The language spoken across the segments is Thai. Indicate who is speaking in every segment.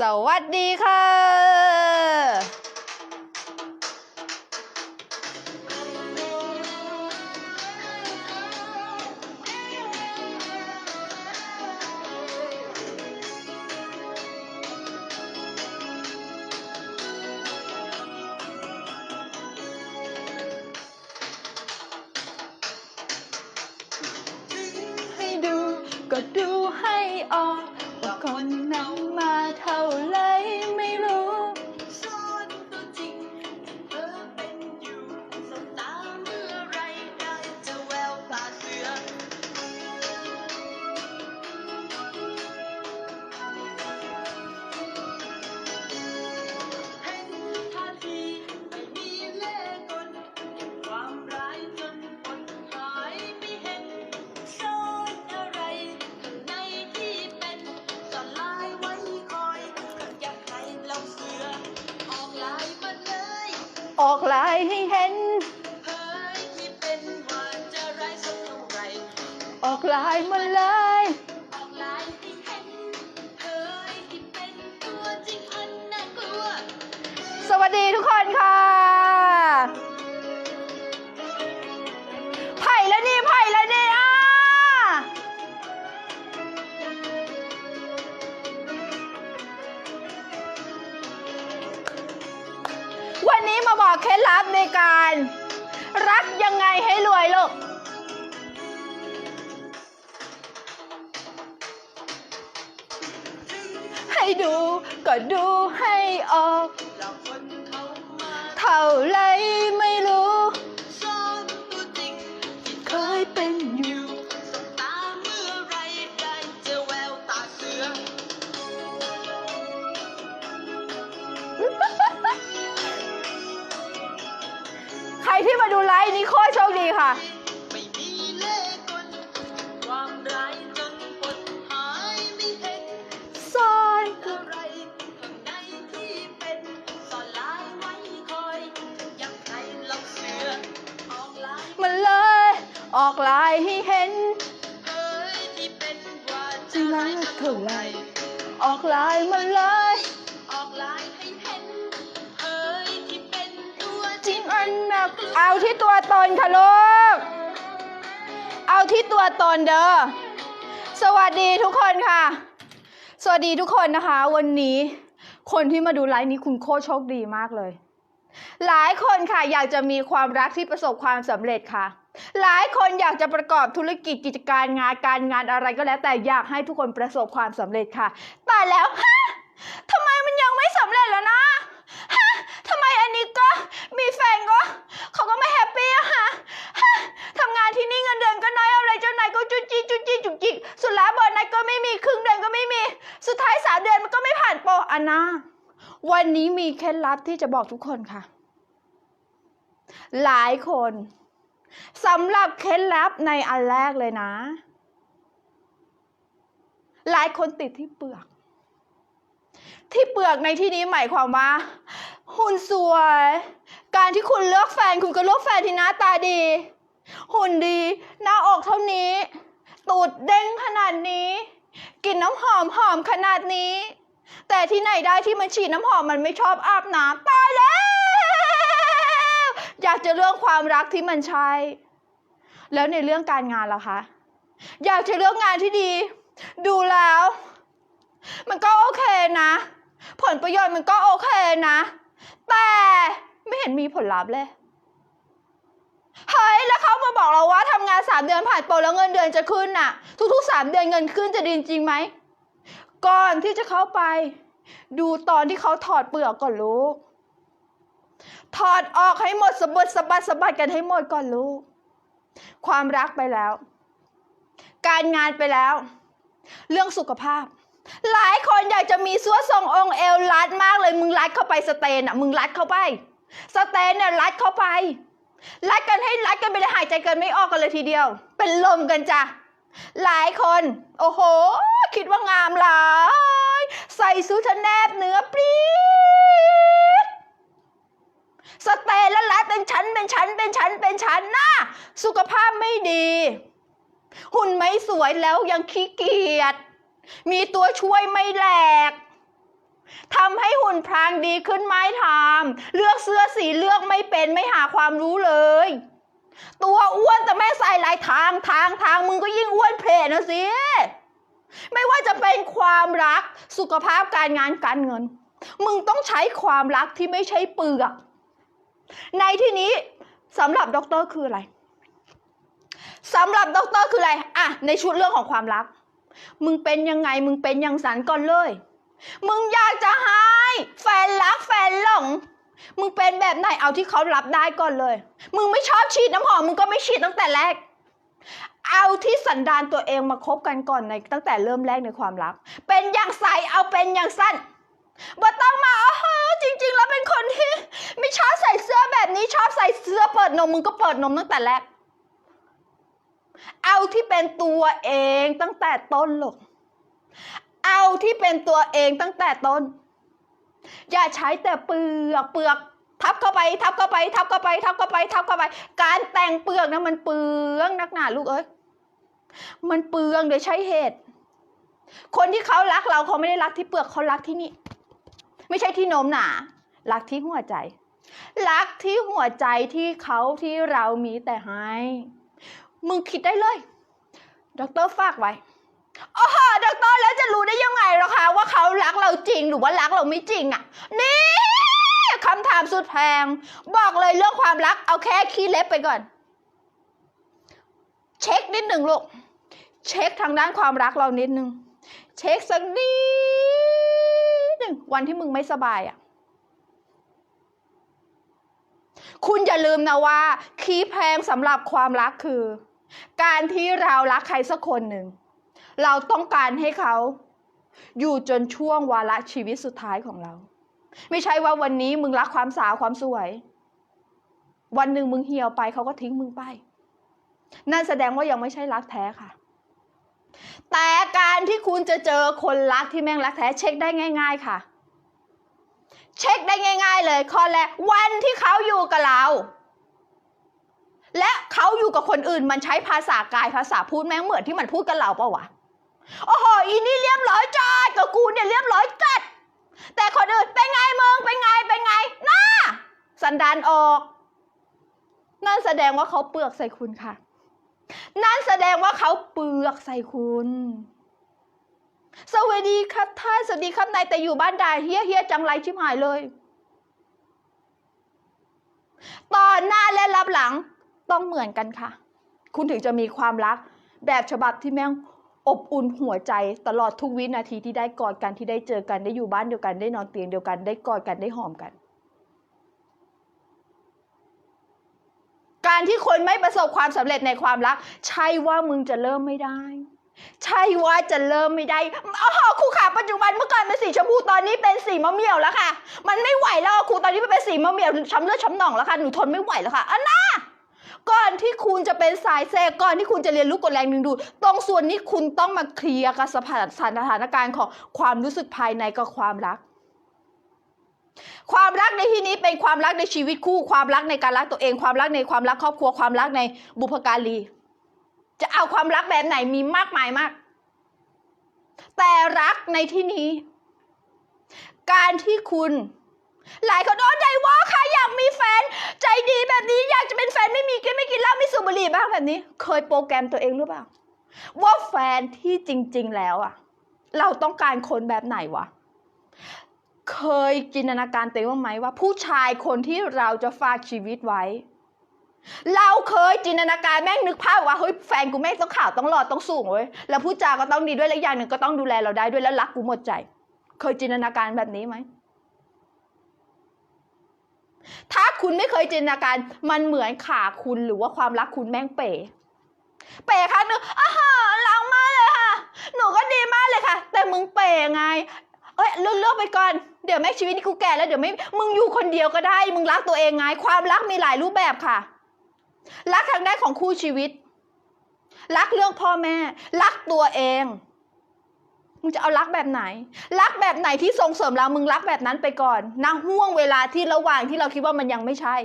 Speaker 1: สวัสดีค่ะ ออก
Speaker 2: ลายให้เห็
Speaker 1: น
Speaker 2: วันนี้
Speaker 1: มาบอกเคล็ดลับในการ รักยังไงให้รวยลูกให้ดูก็ดูให้ออก
Speaker 2: เท่า
Speaker 1: ไรไม่รู้
Speaker 2: ที่มา
Speaker 1: ดูไลฟ์นี้โคตรโชคดีค่ะ
Speaker 2: ไม่มีเล่ห์กลความร้ายจนปนหายไม่เห็น
Speaker 1: ซ่อน
Speaker 2: อะไรข้างในที่เป็นซ่อนลายไว้คอยอยากให้เราเสือออกลาย
Speaker 1: มันเลย ออกลายให้เห็น
Speaker 2: เฮ้ยที่เป็นว่า
Speaker 1: จะ
Speaker 2: จะ
Speaker 1: รั
Speaker 2: ร้าย
Speaker 1: ก
Speaker 2: สัก
Speaker 1: เท่า
Speaker 2: เท่า
Speaker 1: ไห
Speaker 2: ไห
Speaker 1: ร่
Speaker 2: ร่
Speaker 1: ออกลายมันเลย
Speaker 2: เอา
Speaker 1: ที่ตัวตนค่ะลูก เอาที่ตัวตนเด้อ สวัสดีทุกคนค่ะ สวัสดีทุกคนนะคะ วันนี้คนที่มาดูไลฟ์นี้คุณโคโชคดีมากเลย หลายคนค่ะอยากจะมีความรักที่ประสบความสำเร็จค่ะ หลายคนอยากจะประกอบธุรกิจกิจการงานการงานอะไรก็แล้ว แต่อยากให้ทุกคนประสบความสำเร็จค่ะ แต่แล้วฮะทำไมมันยังไม่สำเร็จแล้วนะ ทำไมอันนี้ก็มีแฟนก็เขาก็ไม่แฮปปี้อะฮะฮะทำงานที่นี่เงินเดือนก็น้อยอะไรเจ้านายก็จุกจิกจุกจิกจุกจิกสุดแล้วโบนัสก็ไม่มีครึ่งเดือนก็ไม่มี สุดท้ายสามเดือนมันก็ไม่ผ่านโปรอันนะวันนี้มีเคล็ดลับที่จะบอกทุกคนค่ะ หลายคนสำหรับเคล็ดลับในอันแรกเลยนะ หลายคนติดที่เปลือก ที่เปลือกในที่นี้หมายความว่าหุ่นสวย การที่คุณเลือกแฟนคุณก็เลือกแฟนที่หน้าตาดี หุ่นดี หน้าอกเท่านี้ ตูดเด้งขนาดนี้กลิ่นน้ำหอมหอมขนาดนี้ แต่ที่ไหนได้ที่มันฉีดน้ำหอมมันไม่ชอบอาบน้ำตายแล้ว อยากจะเรื่องความรักที่มันใช่ แล้วในเรื่องการงานล่ะคะ อยากจะเลือกงานที่ดี ดูแล้ว มันก็โอเคนะ ผลประโยชน์มันก็โอเคนะ แต่ไม่เห็นมีผลลัพธ์เลย เฮ้ย แล้วเขามาบอกเราว่าทำงานสามเดือนผ่านโปรแล้วเงินเดือนจะขึ้นน่ะ ทุกๆสามเดือนเงินขึ้นจะดีจริงไหม ก่อนที่จะเข้าไป ดูตอนที่เขาถอดเปลือกก่อนลูก ถอดออกให้หมดสะบัดสะบัดสะบัดกันให้หมดก่อนลูก ความรักไปแล้ว การงานไปแล้ว เรื่องสุขภาพ หลายคนอยากจะมีซัวทรงองค์เอวรัดมากเลย มึงรัดเข้าไปสเตนอะ มึงรัดเข้าไป สเตนเนี่ยรัดเข้าไป รัดกันให้รัดกันไปเลยหายใจกันไม่ออกกันเลยทีเดียว เป็นลมกันจ้ะ หลายคน โอ้โห คิดว่างามหลายใส่ซูทแนบเนื้อปรี๊ดสเตนแล้วรัดเป็นชั้นเป็นชั้นเป็นชั้นเป็นชั้นนะสุขภาพไม่ดี หุ่นไม่สวยแล้วยังขี้เกียจ มีตัวช่วยไม่แหลกทำให้หุ่นพรางดีขึ้นไม่ทำเลือกเสื้อสีเลือกไม่เป็นไม่หาความรู้เลย ตัวอ้วนแต่แม่ใส่หลายทางทางทางมึงก็ยิ่งอ้วนเพลนะสิ ไม่ว่าจะเป็นความรักสุขภาพการงานการเงิน มึงต้องใช้ความรักที่ไม่ใช่เปลือก ในที่นี้สำหรับด็อกเตอร์คืออะไรสำหรับด็อกเตอร์คืออะไร อะ ในชุดเรื่องของความรัก มึงเป็นยังไงมึงเป็นย่างสันก่อนเลย มึงอยากจะให้แฟนรักแฟนหลง มึงเป็นแบบไหนเอาที่เขารับได้ก่อนเลย มึงไม่ชอบฉีดน้ำหอมมึงก็ไม่ฉีดตั้งแต่แรก เอาที่สันดานตัวเองมาคบกันก่อนในตั้งแต่เริ่มแรกในความรัก เป็นอย่างใสเอาเป็นอย่างสั้นบ่ต้องมาอ๋อจริง ๆ แล้วเป็นคนที่ ไม่ชอบใส่เสื้อแบบนี้ชอบใส่เสื้อเปิดนมมึงก็เปิดนมตั้งแต่แรก เอาที่เป็นตัวเองตั้งแต่ต้นหลูกเอาที่เป็นตัวเองตั้งแต่ต้น อย่าใช้แต่เปลือกเปลือก ทับเข้าไป ทับเข้าไป ทับเข้าไป ทับเข้าไป ทับเข้าไป การแต่งเปลือกนะมันเปลืองนักหนาลูกเอ้ยมันเปลืองโดยใช้เหตุ คนที่เขารักเราเขาไม่ได้รักที่เปลือกเขารักที่นี่ ไม่ใช่ที่โน้มหนารักที่หัวใจ รักที่หัวใจที่เขาที่เรามีแต่ให้ มึงคิดได้เลยด็อกเตอร์ฝากไว้อ๋อด็อกเตอร์แล้วจะรู้ได้ยังไงหรอคะว่าเขารักเราจริงหรือว่ารักเราไม่จริงอะ่ะ นี่คำถามสุดแพง บอกเลยเรื่องความรักเอาแค่ขี้เล็บไปก่อน เช็คนิดหนึ่งลูก เช็คทางด้านความรักเรานิดหนึ่ง เช็คสักนิดหนึ่งวันที่มึงไม่สบายอะ่ะคุณอย่าลืมนะว่า คีย์แพงสำหรับความรักคือ การที่เรารักใครสักคนหนึ่ง เราต้องการให้เขาอยู่จนช่วงวาระชีวิตสุดท้ายของเรา ไม่ใช่ว่าวันนี้มึงรักความสาวความสวย วันหนึ่งมึงเหี่ยวไปเขาก็ทิ้งมึงไป นั่นแสดงว่ายังไม่ใช่รักแท้ค่ะ แต่การที่คุณจะเจอคนรักที่แม่งรักแท้ เช็คได้ง่าย ๆ ค่ะ เช็คได้ง่าย ๆ เลยข้อแรกวันที่เขาอยู่กับเรา และเขาอยู่กับคนอื่นมันใช้ภาษากายภาษาพูดแม่งเหมือนที่มันพูดกับเราปะวะโอ้โหอีนี่เรียบร้อยจัดกับกูเนี่ยเรียบร้อยจัดแต่คนอื่นเป็นไงมึงเป็นไงเป็นไงน่าสันดานออก นั่นแสดงว่าเขาเปลือกใส่คุณค่ะ นั่นแสดงว่าเขาเปลือกใส่คุณ สวัสดีครับท่านสวัสดีครับนายแต่อยู่บ้านด่าเฮี้ยเฮี้ยจังไรชิบหายเลย ตอนหน้าและรับหลัง ต้องเหมือนกันค่ะ คุณถึงจะมีความรักแบบฉบับที่แม่งอบอุ่นหัวใจตลอดทุกวินาทีที่ได้กอดกันที่ได้เจอกันได้อยู่บ้านเดียวกันได้นอนเตียงเดียวกันได้กอดกันได้หอมกัน การที่คนไม่ประสบความสำเร็จในความรัก ใช่ว่ามึงจะเริ่มไม่ได้ ใช่ว่าจะเริ่มไม่ได้อ๋อครูขาปัจจุบันเมื่อก่อนเป็นสีชมพูตอนนี้เป็นสีมะเหมี่ยวแล้วค่ะ มันไม่ไหวแล้วครูตอนนี้มันเป็นสีมะเหมี่ยวช้ำเลือดช้ำหนองแล้วค่ะหนูทนไม่ไหวแล้วค่ะอันน่า ก่อนที่คุณจะเป็นสายเซก่อนที่คุณจะเรียนรู้กฎแรงดึงดูดตรงส่วนนี้คุณต้องมาเคลียร์กับสถานสถานการณ์ของความรู้สึกภายในกับความรักความรักในที่นี้เป็นความรักในชีวิตคู่ ความรักในการรักตัวเอง ความรักในความรักครอบครัว ความรักในบุพการี จะเอาความรักแบบไหนมีมากมายมาก แต่รักในที่นี้ การที่คุณ หลายคนโอ้ใจว่าค่ะอยากมีแฟน ใจดีแบบนี้อยากจะเป็นแฟนไม่มีกินไม่กินเหล้าไม่สูบบุหรี่บ้างแบบนี้ เคยโปรแกรมตัวเองหรือเปล่า ว่าแฟนที่จริง ๆ แล้วอะเราต้องการคนแบบไหนวะเคยจินตนาการตัวเองบ้างไหมว่า ผู้ชายคนที่เราจะฝากชีวิตไว้ เราเคยจินตนาการแม่งนึกภาพว่าเฮ้ยแฟนกูแม่งต้องขาวต้องหล่อต้องสูงเว้ยแล้วผู้จาก็ต้องดีด้วยและอย่างหนึ่งก็ต้องดูแลเราได้ด้วยแล้วรักกูหมดใจ เคยจินตนาการแบบนี้ไหม ถ้าคุณไม่เคยจินตนาการมันเหมือนขาคุณหรือว่าความรักคุณแม่งเป๋เป๋ครั้งหนึงอ้าหารักมากเลยค่ะ หนูก็ดีมากเลยค่ะ แต่มึงเป๋ไง เอ้ยเลือกเลือกไปก่อน เดี๋ยวแม่ชีวิตนี้กูแก่แล้วเดี๋ยวไม่ มึงอยู่คนเดียวก็ได้ มึงรักตัวเองไง ความรักมีหลายรูปแบบค่ะ รักทางด้านของคู่ชีวิต รักเรื่องพ่อแม่ รักตัวเอง มึงจะเอารักแบบไหน รักแบบไหนที่ส่งเสริมเรา มึงรักแบบนั้นไปก่อนนะห่วงเวลาที่ระหว่างที่เราคิดว่ามันยังไม่ใช่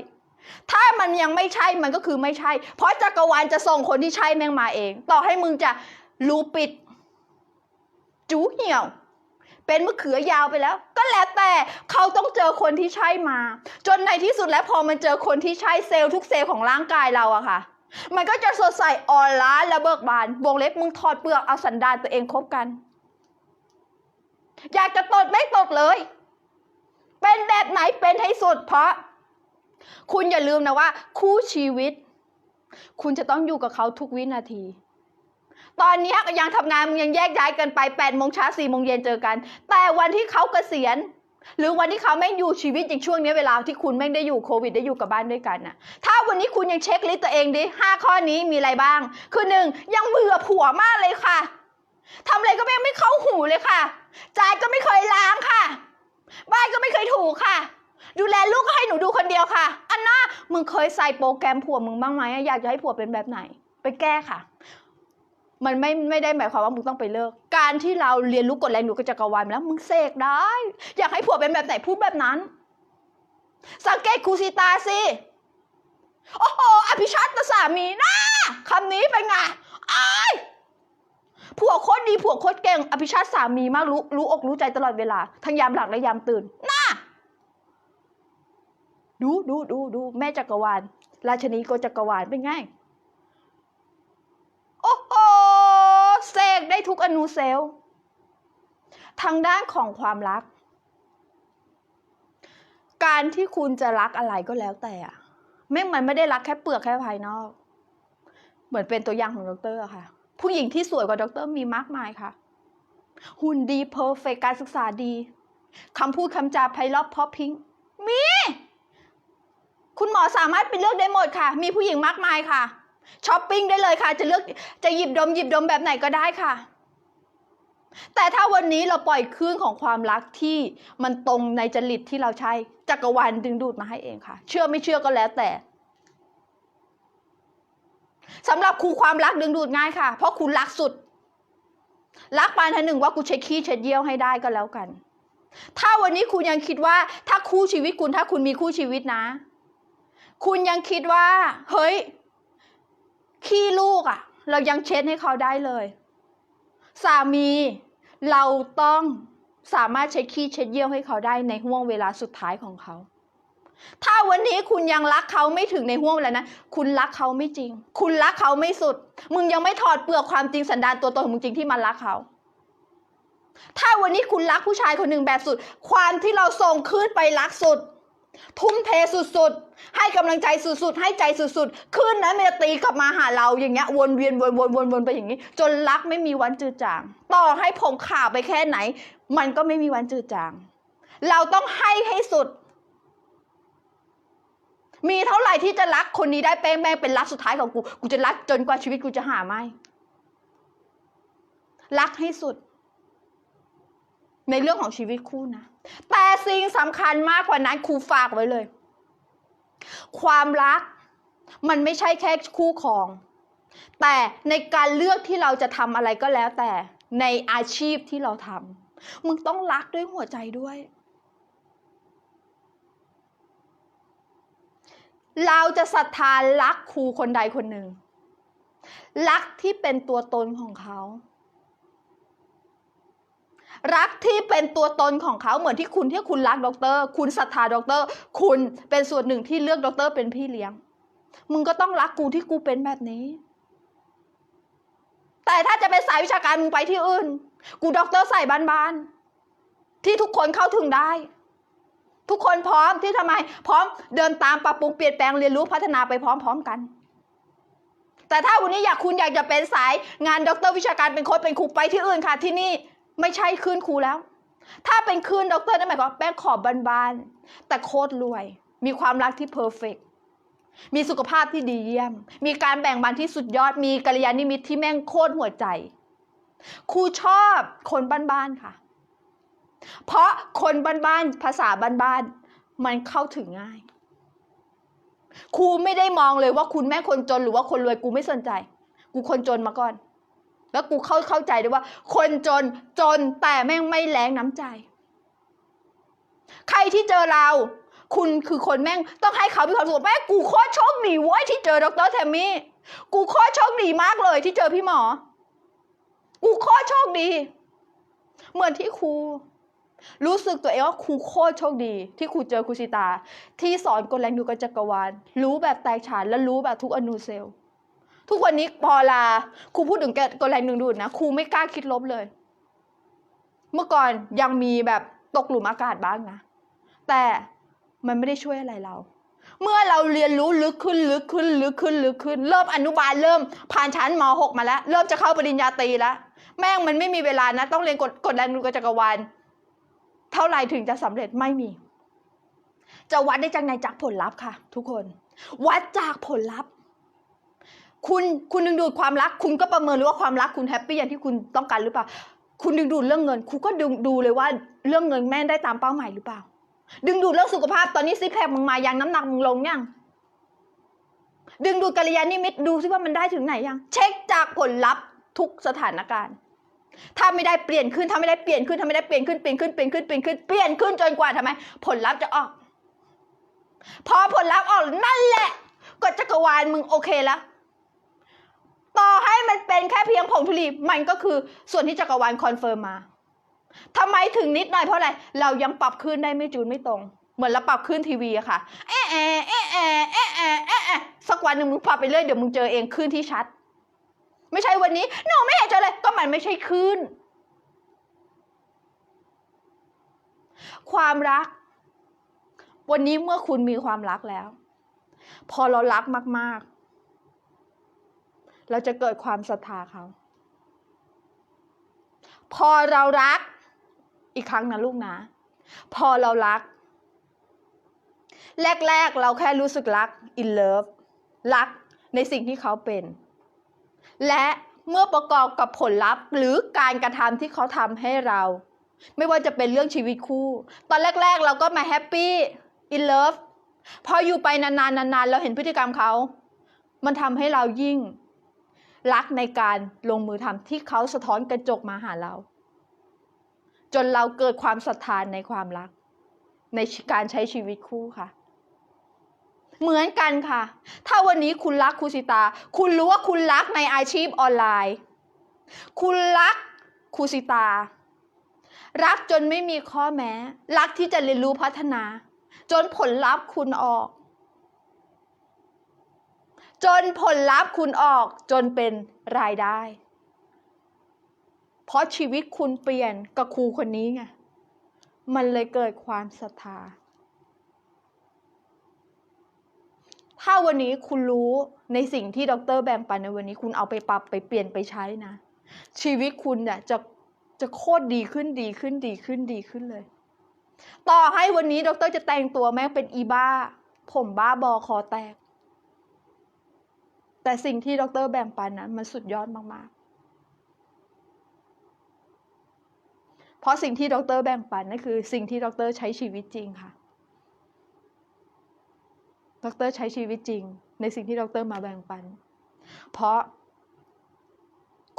Speaker 1: ถ้ามันยังไม่ใช่มันก็คือไม่ใช่ เพราะจักรวาลจะส่งคนที่ใช่แม่งมาเอง ต่อให้มึงจะรูปิด จูเหี่ยว เป็นมะเขือยาวไปแล้ว ก็แล้วแต่เขาต้องเจอคนที่ใช่มา จนในที่สุดแล้วพอมันเจอคนที่ใช่เซลล์ทุกเซลล์ของร่างกายเราอะค่ะมันก็จะสดใสออร่าและเบิกบานวงเล็บมึงถอดเปลือกเอาสันดานตัวเองคบกัน อยากจะตดไม่ตดเลย เป็นแบบไหนเป็นให้สุดเพราะ คุณอย่าลืมนะว่า คู่ชีวิต คุณจะต้องอยู่กับเขาทุกวินาที ตอนนี้ยังทำงานมึงยังแยกย้ายกันไป8ปดโมงเช้าสี่โมงเย็นเจอกัน แต่วันที่เขาเกษียณหรือวันที่เขาไม่อยู่ชีวิตอย่างช่วงนี้เวลาที่คุณแม่ได้อยู่โควิดได้อยู่กับบ้านด้วยกันน่ะ ถ้าวันนี้คุณยังเช็คลิสต์ตัวเองดิห้าข้อนี้มีอะไรบ้าง คือหนึ่งยังเบื่อผัวมากเลยค่ะ ทำอะไรก็แม่งไม่เข้าหูเลยค่ะ จานก็ไม่เคยล้างค่ะ บ้านก็ไม่เคยถูค่ะ ดูแลลูกก็ให้หนูดูคนเดียวค่ะ อันน่ามึงเคยใส่โปรแกรมผัวมึงบ้างไหมอยากจะให้ผัวเป็นแบบไหน ไปแก้ค่ะ มันไม่ไม่ได้หมายความว่ามึงต้องไปเลิก การที่เราเรียนรู้กฎแรงหนูกับจักรวาลแล้วมึงเสกได้ อยากให้ผัวเป็นแบบไหนพูดแบบนั้น สังเกตครูซีตาสิโอ้โหอภิชัตสามีนะคำนี้เป็นไงอาย ผัวโคตรดีผัวโคตรเก่งอภิชัตสามีมากรู้รู้อกรู้ใจตลอดเวลา ทั้งยามหลับและยามตื่นน่าดูดูดูดูแม่จักรวาล ราชนีโกจักรวาลเป็นไง โอ้โหเสกได้ทุกอนูเซลล์ทางด้านของความรัก การที่คุณจะรักอะไรก็แล้วแต่อะแม่งมันไม่ได้รักแค่เปลือกแค่ภายนอก เหมือนเป็นตัวอย่างของดรอะค่ะ ผู้หญิงที่สวยกว่าดรมีมากมายค่ะ หุ่นดีเพอร์เฟกการศึกษาดีคำพูดคำจาไพเราะเพราะพิงมี คุณหมอสามารถไปเลือกได้หมดค่ะ มีผู้หญิงมากมายค่ะช้อปปิ้งได้เลยค่ะ จะเลือกจะหยิบดมหยิบดมแบบไหนก็ได้ค่ะ แต่ถ้าวันนี้เราปล่อยคลื่นของความรักที่มันตรงในจริตที่เราใช้จักรวาลดึงดูดมาให้เองค่ะ เชื่อไม่เชื่อก็แล้วแต่ สำหรับครูความรักดึงดูดง่ายค่ะ เพราะคุณรักสุด รักปานทันหนึ่งว่ากูเช็ดขี้เช็ดเยี่ยวให้ได้ก็แล้วกัน ถ้าวันนี้คุณยังคิดว่า ถ้าคู่ชีวิตคุณถ้าคุณมีคู่ชีวิตนะ คุณยังคิดว่า เฮ้ย ขี้ลูกอะ่ะ เรายังเช็ดให้เขาได้เลย สามีเราต้องสามารถเช็ดขี้เช็ดเยี่ยวให้เขาได้ในห่วงเวลาสุดท้ายของเขา ถ้าวันนี้คุณยังรักเขาไม่ถึงในห่วงเวลานั้นคุณรักเขาไม่จริง คุณรักเขาไม่สุด มึงยังไม่ถอดเปลือกความจริงสันดานตัวตนของมึงจริงที่มันรักเขา ถ้าวันนี้คุณรักผู้ชายคนหนึ่งแบบสุด ความที่เราส่งขึ้นไปรักสุด ทุ่มเทสุดๆ ให้กำลังใจสุดๆ ให้ใจสุดๆคืนนั้นมันจะตีกลับมาหาเราอย่างเงี้ยวนเวียนวนวนวนวนไปอย่างนี้ จนรักไม่มีวันจืดจาง ต่อให้ผมข่าวไปแค่ไหน มันก็ไม่มีวันจืดจาง เราต้องให้ให้สุด มีเท่าไหร่ที่จะรักคนนี้ได้เป้งแม่งเป็นรักสุดท้ายของกูกูจะรักจนกว่าชีวิตกูจะหาไม่รักให้สุด ในเรื่องของชีวิตคู่นะ แต่สิ่งสำคัญมากกว่านั้นครูฝากไว้เลย ความรักมันไม่ใช่แค่คู่ครอง แต่ในการเลือกที่เราจะทำอะไรก็แล้วแต่ในอาชีพที่เราทำมึงต้องรักด้วยหัวใจด้วย เราจะศรัทธารักครูคนใดคนหนึ่ง รักที่เป็นตัวตนของเขา รักที่เป็นตัวตนของเขาเหมือนที่คุณที่คุณรักด็อกเตอร์ คุณศรัทธาด็อกเตอร์ คุณเป็นส่วนหนึ่งที่เลือกด็อกเตอร์เป็นพี่เลี้ยง มึงก็ต้องรักกูที่กูเป็นแบบนี้ แต่ถ้าจะเป็นสายวิชาการมึงไปที่อื่น กูด็อกเตอร์ใส่บ้านๆที่ทุกคนเข้าถึงได้ ทุกคนพร้อมที่ทำไม พร้อมเดินตามปรับปรุงเปลี่ยนแปลงเรียนรู้พัฒนาไปพร้อม ๆ กัน แต่ถ้าวันนี้อยากคุณอยากจะเป็นสายงานด็อกเตอร์วิชาการเป็นโค้ชเป็นครูไปที่อื่นค่ะ ที่นี่ไม่ใช่คืนครูแล้ว ถ้าเป็นคืนด็อกเตอร์นั่นหมายความแป้งขอบบานๆแต่โคตรรวย มีความรักที่เพอร์เฟกมีสุขภาพที่ดีเยี่ยม มีการแบ่งบันที่สุดยอด มีกัลยาณมิตรที่แม่งโคตรหัวใจ ครูชอบคนบ้านๆค่ะ เพราะคนบ้านๆภาษาบ้านๆมันเข้าถึงง่าย ครูไม่ได้มองเลยว่าคุณแม่คนจนหรือว่าคนรวยกูไม่สนใจ กูคนจนมาก่อน แล้วกูเข้าเข้าใจด้วยว่า คนจนจนแต่แม่งไม่แรงน้ำใจ ใครที่เจอเรา คุณคือคนแม่งต้องให้เขามีความสุขแม่กูโคตรโชคดีเว้ยที่เจอดรแทมมี่กูโคตรโชคดีมากเลยที่เจอพี่หมอ กูโคตรโชคดี เหมือนที่ครู รู้สึกตัวเองว่าครูโคตรโชคดี ที่ครูเจอครูสิตา ที่สอนกลแรงดูกจักรวาล รู้แบบแตกฉานและรู้แบบทุกอนูเซลล์ทุกวันนี้พอลาครูพูดถึงกลแรงดึงดูดนะครูไม่กล้าคิดลบเลย เมื่อก่อนยังมีแบบตกหลุมอากาศบ้างนะ แต่มันไม่ได้ช่วยอะไรเรา เมื่อเราเรียนรู้ลึกขึ้นลึกขึ้นลึกขึ้นลึกขึ้น เริ่มอนุบาลเริ่มผ่านชั้นม .6 มาแล้ว เริ่มจะเข้าปริญญาตรีแล้ว แม่งมันไม่มีเวลานะ ต้องเรียนกฎกฎแรงดูกจักรวาล ท่าไหร่ถึงจะสำเร็จไม่มี จะวัดได้จากไหนจากผลลัพธ์ค่ะ ทุกคน วัดจากผลลัพธ์ คุณคุณดึงดูดความรัก คุณก็ประเมินหรือว่าความรักคุณแฮปปี้อย่างที่คุณต้องการหรือเปล่า คุณดึงดูดเรื่องเงิน คุณก็ดึงดูเลยว่าเรื่องเงินแม่ได้ตามเป้าหมายหรือเปล่า ดึงดูดเรื่องสุขภาพตอนนี้ซิแพคมึงมายังน้ำหนักมึงลงยังดึงดูดกัลยาณมิตรดูซิว่ามันได้ถึงไหนยัง เช็คจากผลลัพธ์ทุกสถานการณ์ ถ้าไม่ได้เปลี่ยนขึ้นถ้าไม่ได้เปลี่ยนขึ้นถ้าไม่ได้เปลี่ยนขึ้นเปลี่ยนขึ้นเปลี่ยนขึ้นเปลี่ยนขึ้นเปลี่ยนขึ้นจนกว่าทำไม ผลลัพธ์จะออก พอผลลัพธ์ออกนั่นแหละกฎจักรวาลมึงโอเคแล้วต่อให้มันเป็นแค่เพียงผงทุลีมันก็คือส่วนที่จักรวาลคอนเฟิร์มมาทำไมถึงนิดหน่อยเพราะอะไร เรายังปรับขึ้นได้ไม่จูนไม่ตรง เหมือนเราปรับขึ้นทีวีอะค่ะเอ๊ะเอ๊ะเอ๊ะเอ๊ะเอ๊ะเอ๊ะสักวันหนึ่งมึงปรับไปเรื่อยเดี๋ยวมึงเจอเองขึ้นที่ชัด ไม่ใช่วันนี้หนูไม่เห็นจอเลยก็มันไม่ใช่ขึ้นความรัก วันนี้เมื่อคุณมีความรักแล้ว พอเรารักมาก ๆ เราจะเกิดความศรัทธาเขา พอเรารัก อีกครั้งนะลูกนะ พอเรารัก แรก ๆ เราแค่รู้สึกรัก in love รักในสิ่งที่เขาเป็น และเมื่อประกอบกับผลลัพธ์ หรือการกระทำที่เขาทำให้เรา ไม่ว่าจะเป็นเรื่องชีวิตคู่ ตอนแรก ๆ เราก็มาแฮปปี้ in love พออยู่ไปนานๆนานๆ เราเห็นพฤติกรรมเขา มันทำให้เรายิ่งรักในการลงมือทำที่เขาสะท้อนกระจกมาหาเรา จนเราเกิดความศรัทธานในความรัก ในการใช้ชีวิตคู่ค่ะ เหมือนกันค่ะ ถ้าวันนี้คุณรักครูสิตา คุณรู้ว่าคุณรักในอาชีพออนไลน์ คุณรักครูสิตา รักจนไม่มีข้อแม้ รักที่จะเรียนรู้พัฒนา จนผลลัพธ์คุณออก จนผลลัพธ์คุณออกจนเป็นรายได้ เพราะชีวิตคุณเปลี่ยนกับครูคนนี้ไง มันเลยเกิดความศรัทธา ถ้าวันนี้คุณรู้ในสิ่งที่ดรแบ่งปันในวันนี้คุณเอาไปปรับไปเปลี่ยนไปใช้นะ ชีวิตคุณเนี่ยจะจะโคตรดีขึ้นดีขึ้นดีขึ้นดีขึ้นเลย ต่อให้วันนี้ดรจะแต่งตัวแม่งเป็นอีบ้า ผมบ้าบอคอแตก แต่สิ่งที่ดรแบ่งปันนะมันสุดยอดมากๆ เพราะสิ่งที่ดรแบ่งปันนั่นคือ สิ่งที่ดรใช้ชีวิตจริงค่ะ ดรใช้ชีวิตจริง ในสิ่งที่ดรมาแบ่งปัน เพราะ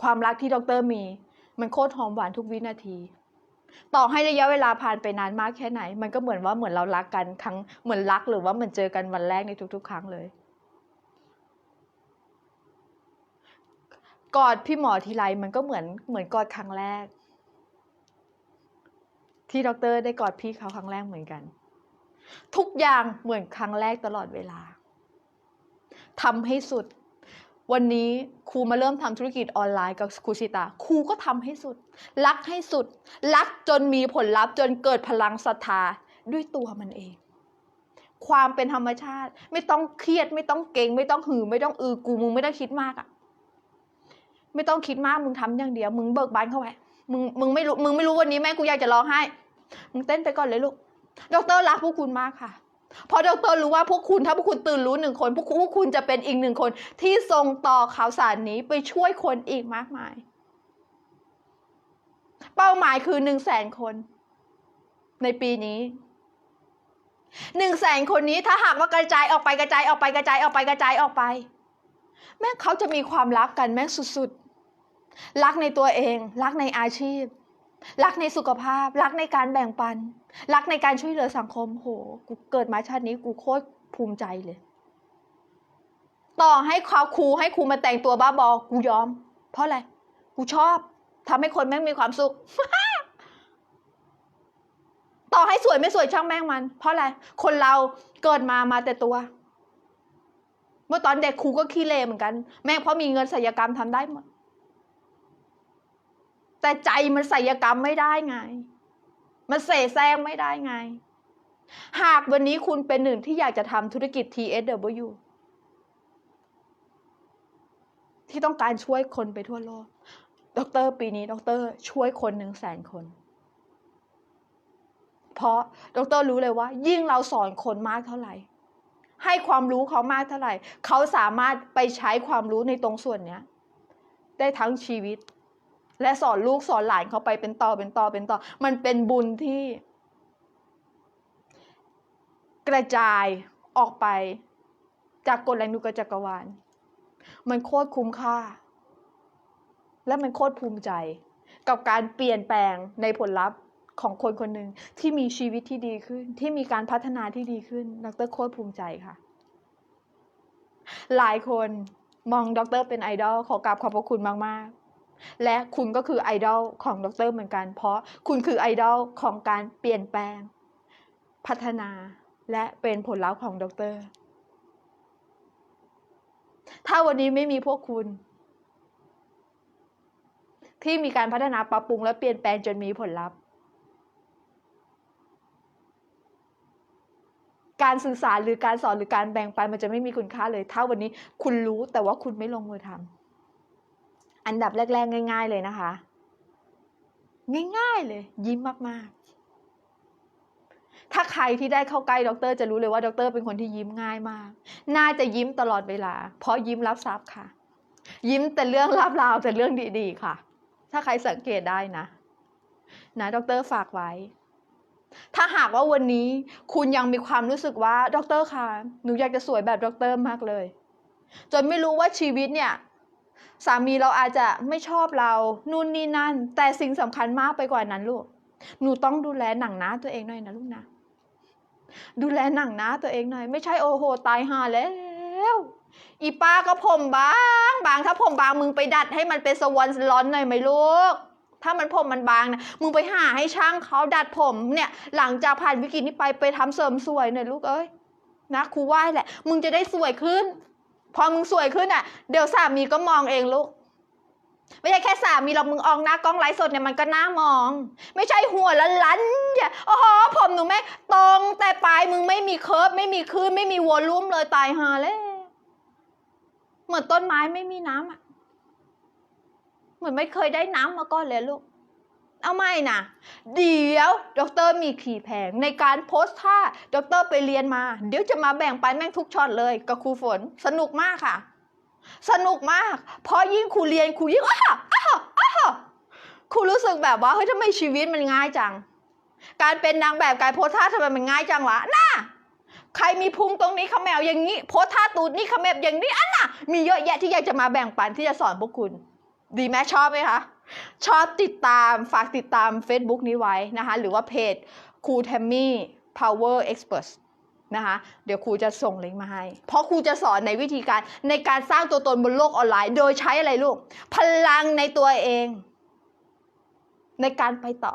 Speaker 1: ความรักที่ดรมี มันโคตรหอมหวานทุกวินาที ต่อให้ระยะเวลาผ่านไปนานมากแค่ไหน มันก็เหมือนว่าเหมือนเรารักกันครั้งเหมือนรักหรือว่าเหมือนเจอกันวันแรกในทุก ๆ ครั้งเลย กอดพี่หมอทีไรมันก็เหมือนเหมือนกอดครั้งแรก ที่ดรได้กอดพี่เขาครั้งแรกเหมือนกัน ทุกอย่างเหมือนครั้งแรกตลอดเวลาทำให้สุด วันนี้ครูมาเริ่มทำธุรกิจออนไลน์กับครูชิตาครูก็ทำให้สุด รักให้สุด รักจนมีผลลัพธ์จนเกิดพลังศรัทธาด้วยตัวมันเอง ความเป็นธรรมชาติ ไม่ต้องเครียด ไม่ต้องเก่งไม่ต้องหือ ไม่ต้องอือกูมึงไม่ต้องคิดมากอะไม่ต้องคิดมากมึงทำอย่างเดียว มึงเบิกบานเข้าไว้มึงมึงไม่รู้มึงไม่รู้วันนี้แม่กูอยากจะร้องไห้ มึงเต้นไปก่อนเลยลูก ดรรักพวกคุณมากค่ะเพราะดรรู้ว่าพวกคุณถ้าพวกคุณตื่นรู้หนึ่งคน พวกคุณพวกคุณจะเป็นอีกหนึ่งคน ที่ส่งต่อข่าวสารนี้ไปช่วยคนอีกมากมาย เป้าหมายคือหนึ่งแสนคน ในปีนี้หนึ่งแสนคนนี้ถ้าหากว่ากระจายออกไปกระจายออกไปกระจายออกไปกระจายออกไป แม่เขาจะมีความรักกันแม่สุดๆ รักในตัวเอง รักในอาชีพ รักในสุขภาพ รักในการแบ่งปัน รักในการช่วยเหลือสังคม โห กูเกิดมาชาตินี้กูโคตรภูมิใจเลย ต่อให้เขาครูให้ครูมาแต่งตัวบ้าบอกูยอม เพราะอะไร กูชอบทำให้คนแม่งมีความสุข ต่อให้สวยไม่สวยช่างแม่งมัน เพราะอะไร คนเราเกิดมามาแต่ตัว เมื่อตอนเด็กครูก็ขี้เลเหมือนกัน แม่งเพราะมีเงินศัลยกรรมทำได้หมด แต่ใจมันศัยกรรมไม่ได้ไง มันเสแสร้งไม่ได้ไง หากวันนี้คุณเป็นหนึ่งที่อยากจะทำธุรกิจ TSW ที่ต้องการช่วยคนไปทั่วโลก ดร ปีนี้ ดร ช่วยคนหนึ่งแสนคน เพราะดร รู้เลยว่า ยิ่งเราสอนคนมากเท่าไหร่ ให้ความรู้เขามากเท่าไหร่ เขาสามารถไปใช้ความรู้ในตรงส่วนเนี้ย ได้ทั้งชีวิต และสอนลูกสอนหลานเขาไปเป็นต่อเป็นต่อเป็นต่อ มันเป็นบุญที่ กระจายออกไป จากกฎแรงดูกจักรวาล มันโคตรคุ้มค่า และมันโคตรภูมิใจ กับการเปลี่ยนแปลงในผลลัพธ์ของคนคนหนึ่งที่มีชีวิตที่ดีขึ้น ที่มีการพัฒนาที่ดีขึ้นดรโคตรภูมิใจค่ะ หลายคนมองดรเป็นไอดอลขอกราบขอบพระคุณมาก ๆ และคุณก็คือไอดอลของดรเหมือนกัน เพราะคุณคือไอดอลของการเปลี่ยนแปลง พัฒนาและเป็นผลลัพธ์ของดร ถ้าวันนี้ไม่มีพวกคุณ ที่มีการพัฒนาปรับปรุงและเปลี่ยนแปลงจนมีผลลัพธ์ การสื่อสารหรือการสอนหรือการแบ่งปันมันจะไม่มีคุณค่าเลย ถ้าวันนี้คุณรู้แต่ว่าคุณไม่ลงมือทำ อันดับแรก ๆ ง่าย ๆ เลยนะคะ ง่ายๆเลย ยิ้มมากๆ ถ้าใครที่ได้เข้าใกล้ด็อกเตอร์จะรู้เลยว่าด็อกเตอร์เป็นคนที่ยิ้มง่ายมาก น่าจะยิ้มตลอดเวลา เพราะยิ้มรับทรัพย์ค่ะ ยิ้มแต่เรื่องราบราวแต่เรื่องดีๆค่ะ ถ้าใครสังเกตได้นะ นะด็อกเตอร์ฝากไว้ ถ้าหากว่าวันนี้คุณยังมีความรู้สึกว่าด็อกเตอร์คะหนูอยากจะสวยแบบด็อกเตอร์มากเลยจนไม่รู้ว่าชีวิตเนี่ย สามีเราอาจจะไม่ชอบเรานู่นนี่นั่น แต่สิ่งสำคัญมากไปกว่านั้นลูก หนูต้องดูแลหนังหน้าตัวเองหน่อยนะลูกนะ ดูแลหนังหน้าตัวเองหน่อย ไม่ใช่โอ้โหตายห่าแล้วอีป้าก็ผมบางบางถ้าผมบางมึงไปดัดให้มันเป็นสวอนลอนหน่อยไหมลูก ถ้ามันผมมันบางนะมึงไปหาให้ช่างเขาดัดผมเนี่ย หลังจากผ่านวิกฤตนี้ไปไปทำเสริมสวยหน่อยลูกเอ้ยนะครูไหว้แหละ มึงจะได้สวยขึ้น พอมึงสวยขึ้นอะ เดี๋ยวสามีก็มองเองลูก ไม่ใช่แค่สามีเรามึงออกหน้ากล้องไลฟ์สดเนี่ยมันก็น่ามอง ไม่ใช่หัวละลันอย่าโอ้โหผมหนูแม่ตรงแต่ปลายมึงไม่มีเคิร์ฟไม่มีคลื่นไม่มีวอลลุ่มเลยตายหาเลยเหมือนต้นไม้ไม่มีน้ำอะ เหมือนไม่เคยได้น้ำมาก่อนเลยลูก เอาไม่นะเดี๋ยวด็อกเตอร์มีขี่แผงในการโพสท่าด็อกเตอร์ไปเรียนมา เดี๋ยวจะมาแบ่งปันแม่งทุกช็อตเลยกับครูฝนสนุกมากค่ะ สนุกมาก เพราะยิ่งครูเรียนครูยิ่งอ้าอ้าอ้าครูรู้สึกแบบว่าเฮ้ยทำไมชีวิตมันง่ายจัง การเป็นนางแบบการโพสท่าทำไมมันง่ายจังวะน่าใครมีพุงตรงนี้ขมแมวอย่างนี้ โพสท่าตูดนี่ขมแมบอย่างนี้อันน่ะมีเยอะแยะที่อยากจะมาแบ่งปันที่จะสอนพวกคุณ ดีไหมชอบไหมคะ ชอบติดตามฝากติดตาม Facebook นี้ไว้นะคะ หรือว่าเพจครูแทมมี่ Power Experts นะคะ เดี๋ยวครูจะส่งลิงก์มาให้ เพราะครูจะสอนในวิธีการในการสร้างตัวตนบนโลกออนไลน์ โดยใช้อะไรลูก พลังในตัวเอง ในการไปต่อ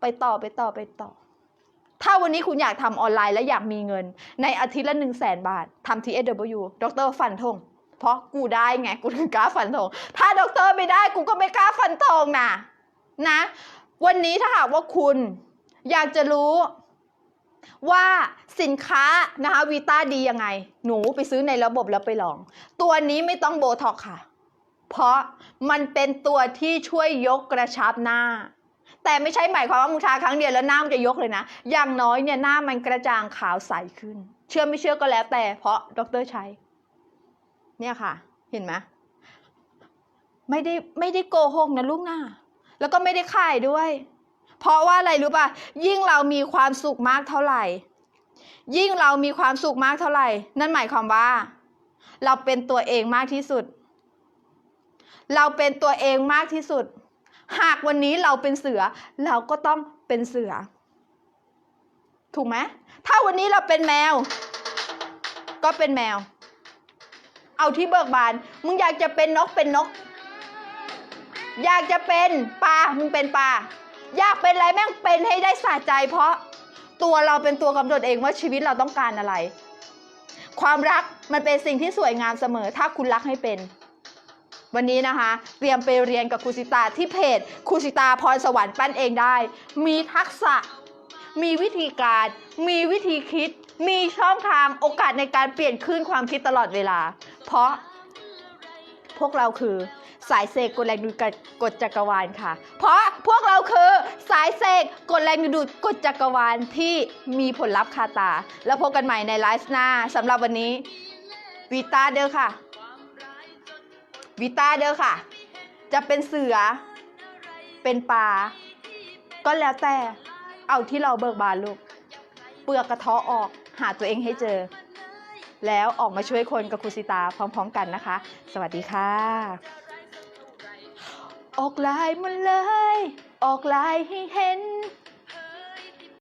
Speaker 1: ไปต่อไปต่อไปต่อ ถ้าวันนี้คุณอยากทำออนไลน์และอยากมีเงิน ในอาทิตย์ละหนึ่งแสนบาททำ TSW ดรฟันธง เพราะกูได้ไงกูถึงกล้าฟันธงถ้าด็อกเตอร์ไม่ได้กูก็ไม่กล้าฟันธงนะนะ วันนี้ถ้าหากว่าคุณอยากจะรู้ว่าสินค้านะคะวีต้าดียังไง หนูไปซื้อในระบบแล้วไปลอง ตัวนี้ไม่ต้องโบท็อกค่ะ เพราะมันเป็นตัวที่ช่วยยกกระชับหน้า แต่ไม่ใช่หมายความว่ามึงทาครั้งเดียวแล้วหน้ามันจะยกเลยนะ อย่างน้อยเนี่ยหน้ามันกระจ่างขาวใสขึ้น เชื่อไม่เชื่อก็แล้วแต่เพราะดรใช้ เนี่ยค่ะ เห็นไหมไม่ได้ไม่ได้โกหกนะลูกนะแล้วก็ไม่ได้ขายด้วย เพราะว่าอะไรรู้ป่ะ ยิ่งเรามีความสุขมากเท่าไหร่ ยิ่งเรามีความสุขมากเท่าไหร่ นั่นหมายความว่า เราเป็นตัวเองมากที่สุด เราเป็นตัวเองมากที่สุด หากวันนี้เราเป็นเสือ เราก็ต้องเป็นเสือ ถูกไหมถ้าวันนี้เราเป็นแมว ก็เป็นแมว เอาที่เบิกบาน มึงอยากจะเป็นนกเป็นนก อยากจะเป็นปลา มึงเป็นปลา อยากเป็นอะไรแม่งเป็นให้ได้สะใจ เพราะตัวเราเป็นตัวกำหนดเองว่าชีวิตเราต้องการอะไร ความรักมันเป็นสิ่งที่สวยงามเสมอ ถ้าคุณรักให้เป็น วันนี้นะคะ เตรียมไปเรียนกับครูสิตาที่เพจครูสิตาพรสวรรค์ปั้นเองได้ มีทักษะ มีวิธีการ มีวิธีคิด มีช่องทางโอกาสในการเปลี่ยนคลื่นความคิดตลอดเวลา เพราะพวกเราคือสายเสกกดแรงดูดกดจักรวาลค่ะ เพราะพวกเราคือสายเสกกดแรงดูดกดจักรวาลที่มีผลลัพธ์คาตา แล้วพบกันใหม่ในไลฟ์หน้าสำหรับวันนี้วีตาเด้อค่ะวีตาเด้อค่ะ จะเป็นเสือ เป็นปลา ก็แล้วแต่ เอาที่เราเบิกบานลูก เปลือกกระเทาะออก หาตัวเองให้เจอ แล้วออกมาช่วยคนกับครูสิตาพร้อมๆกันนะคะ สวัสดีค่ะ ออกลายมาเลย ออกลายให้เห็น